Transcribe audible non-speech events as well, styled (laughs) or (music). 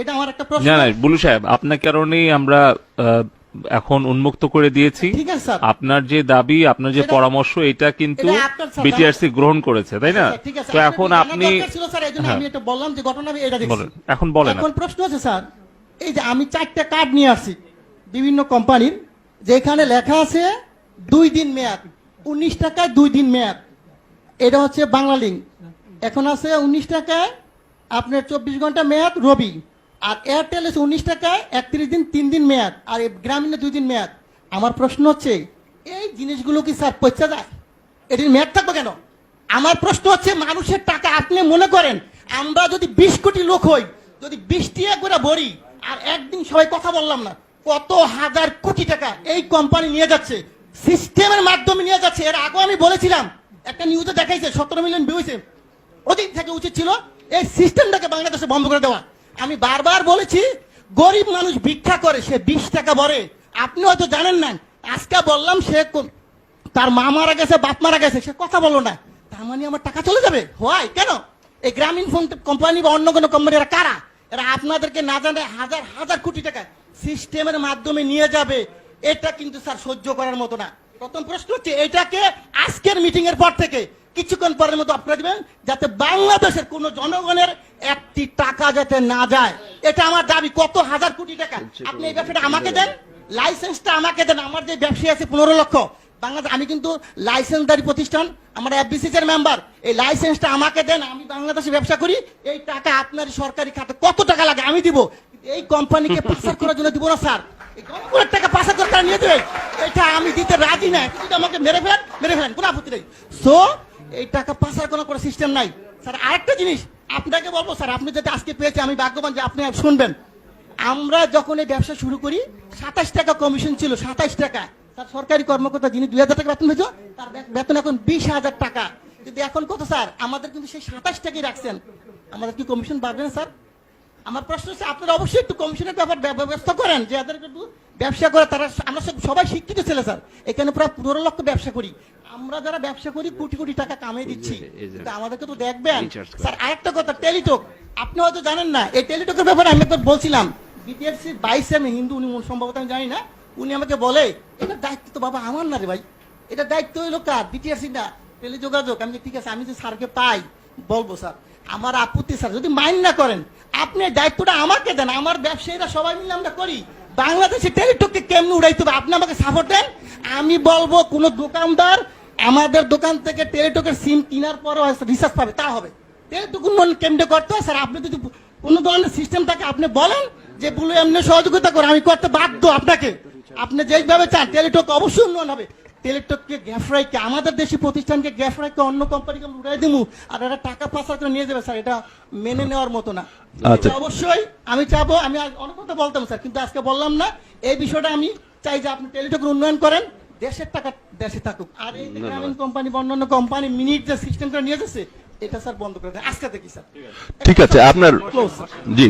এটা আমার একটা প্রশ্ন। না না বুলু সাহেব আপনার কারণেই আমরা এখন উন্মুক্ত করে দিয়েছি। ঠিক আছে আপনার যে দাবি আপনার যে পরামর্শ এটা কিন্তু বিটিআরসি গ্রহণ করেছে তাই না? তো এখন আপনি হ্যাঁ। বললাম যে ঘটনা আমি এটা এখন বলেন এখন প্রশ্ন আছে স্যার এই যে আমি চারটা কার্ড নিয়ে আসি বিভিন্ন কোম্পানির যেখানে লেখা আছে দুই দিন মেয়াদ উনিশ টাকায় দুই দিন মেয়াদ। এটা হচ্ছে বাংলা লিঙ্ক এখন আছে উনিশ টাকায় আপনার চব্বিশ ঘণ্টা মেয়াদ রবি। আর এয়ারটেল আছে উনিশ টাকায় একত্রিশ দিন, তিন দিন মেয়াদ, আর গ্রামীণে দুই দিন মেয়াদ। আমার প্রশ্ন হচ্ছে, এই জিনিসগুলো কি স্যার পয়সা যায়? এটির মেয়াদ থাকবে কেন? আমার প্রশ্ন হচ্ছে, মানুষের টাকা আপনি মনে করেন, আমরা যদি বিশ কোটি লোক হই, যদি বৃষ্টি করে ভরি, আর একদিন সবাই কথা বললাম না, কত হাজার কোটি টাকা এই কোম্পানি নিয়ে যাচ্ছে সিস্টেমের মাধ্যমে নিয়ে যাচ্ছে। এর আগেও আমি বলেছিলাম, একটা নিউজে দেখাইছে, সতেরো মিলিয়ন ভিউ হয়েছে ওদিন থেকে উচিত ছিল, এই সিস্টেমটাকে বাংলাদেশে বন্ধ করে দেওয়া। আমি বারবার বলেছি, গরিব মানুষ ভিক্ষা করে, সে বিশ টাকা ভরে। আপনি হয়তো জানেন না, আজকে বললাম সে তার মা মারা গেছে, বাপ মারা গেছে, সে কথা বলো না। তার মানে আমার টাকা চলে যাবে? হয়, কেন? এই গ্রামীণ ফোন কোম্পানি বা অন্য কোনো কোম্পানি এরা কারা? এরা আপনাদেরকে না জানে হাজার হাজার কোটি টাকা সিস্টেমের মাধ্যমে নিয়ে যাবে। এটা কিন্তু স্যার সহ্য করার মতো না। প্রথম প্রশ্ন হচ্ছে, এটাকে আজকের মিটিং এর পর থেকে কিছুক্ষণ পরের মতো আপনারা দিবেন যাতে বাংলাদেশের কোন জনগণের একটি টাকা যাতে না যায়। এটা আমার দাবি। কত হাজার কোটি টাকা? আপনি এই ব্যবসাটা আমাকে দেন। লাইসেন্সটা আমাকে দেন। আমার যে ব্যবসায়ী আছে পনেরো লক্ষ। বাংলাদেশ আমি কিন্তু লাইসেন্সদারি প্রতিষ্ঠান আমার এফবিসিস এর মেম্বার এই লাইসেন্সটা আমাকে দেন। আমি বাংলাদেশে ব্যবসা করি। এই টাকা আপনার সরকারি খাতে কত টাকা লাগে আমি দিব। এই কোম্পানিকে (laughs) পাচার করার জন্য দিব না স্যার। এই জনগণের টাকা পাচার করে তারা নিয়ে দেবে এটা আমি দিতে রাজি না। যদি আমাকে মেরে ফেলেন মেরে ফেলেন কোনো আপত্তি নেই। সো এই টাকা পাচার করার কোনো সিস্টেম নাই। স্যার, আরেকটা জিনিস, আপনাকে বলব, স্যার, আপনি যদি আজকে পেয়েছে আমি ভাগ্যবান যে আপনি শুনবেন। আমরা যখন এই ব্যবসা শুরু করি, সাতাশ টাকা কমিশন ছিল, সাতাশ টাকা। তার সরকারি কর্মকর্তা যিনি দুই হাজার টাকা বেতন পেয়েছ তার বেতন এখন বিশ হাজার টাকা। কিন্তু এখন কত, স্যার? আমাদের কিন্তু সেই সাতাশ টাকাই রাখছেন। আমাদের কি কমিশন বাড়বে না, স্যার? আমার প্রশ্ন হচ্ছে, আপনারা অবশ্যই একটু কমিশনের ব্যাপার ব্যবস্থা করেন, যে একটু ব্যবসা করে তারা, আমরা সবাই শিক্ষিত ছেলে, স্যার। এখানে প্রায় পনেরো লক্ষ ব্যবসা করি। আমরা যারা ব্যবসা করি কোটি কোটি টাকা কামিয়ে দিচ্ছি। আমাদেরকে তো দেখবেন। স্যার আরেকটা কথা টেলিটক। আপনি হয়তো জানেন না এই টেলিটকের ব্যাপারে আমি একবার বলছিলাম। বিটিএফসি বাইশে আমি হিন্দু উনি সম্ভবত আমি জানি না। উনি আমাকে বলে এটা দায়িত্ব তো বাবা আমার না রে ভাই। এটা দায়িত্ব হইল কার? বিটিআরসি না। টেলিযোগাযোগ। আমি ঠিক আছে আমি যে স্যারকে পাই বলব স্যার। আমার আপত্তি স্যার যদি মাইন্ড না করেন আপনি দায়িত্বটা আমাকে দেন। আমার ব্যবসায়ীরা সবাই মিলে আমরা করি। বাংলাদেশে টেলিটককে কেমনি উড়াইতে হবে? আপনি আমাকে সাপোর্ট দেন। আমি বলব কোন দোকানদার আমাদের দোকান থেকে টেলিটকের সিম কেনার পরও রিসার্চ পাবে তা হবে। টেলিটক উন্নয়ন কেমনে করতে হয় স্যার আপনি যদি কোনো ধরনের সিস্টেম থাকে আপনি বলেন যে বলে এমনি সহযোগিতা করে আমি করতে বাধ্য আপনাকে। আপনি যেভাবে চান টেলিটক অবশ্যই উন্নয়ন হবে। টেলিটককে গ্যাফরাইকে আমাদের দেশি প্রতিষ্ঠানকে গ্যাফরাইকে অন্য কোম্পানিকে উড়াই দিমু আর এরা টাকা পাচার করে নিয়ে যাবে স্যার এটা মেনে নেওয়ার মতো না। আচ্ছা। এটা অবশ্যই আমি চাবো আমি অনেক কথা বলতাম স্যার কিন্তু আজকে বললাম না। এই বিষয়টা আমি চাই যে আপনি টেলিটকের উন্নয়ন করেন দেশের টাকা দেশে থাকুক। আর এই গ্রামীণ কোম্পানি বা অন্যান্য কোম্পানি মিনিট যে সিস্টেমটা নিয়ে যাচ্ছে এটা স্যার বন্ধ করে দেয় আজকে দেখি স্যার। ঠিক আছে আপনার জি।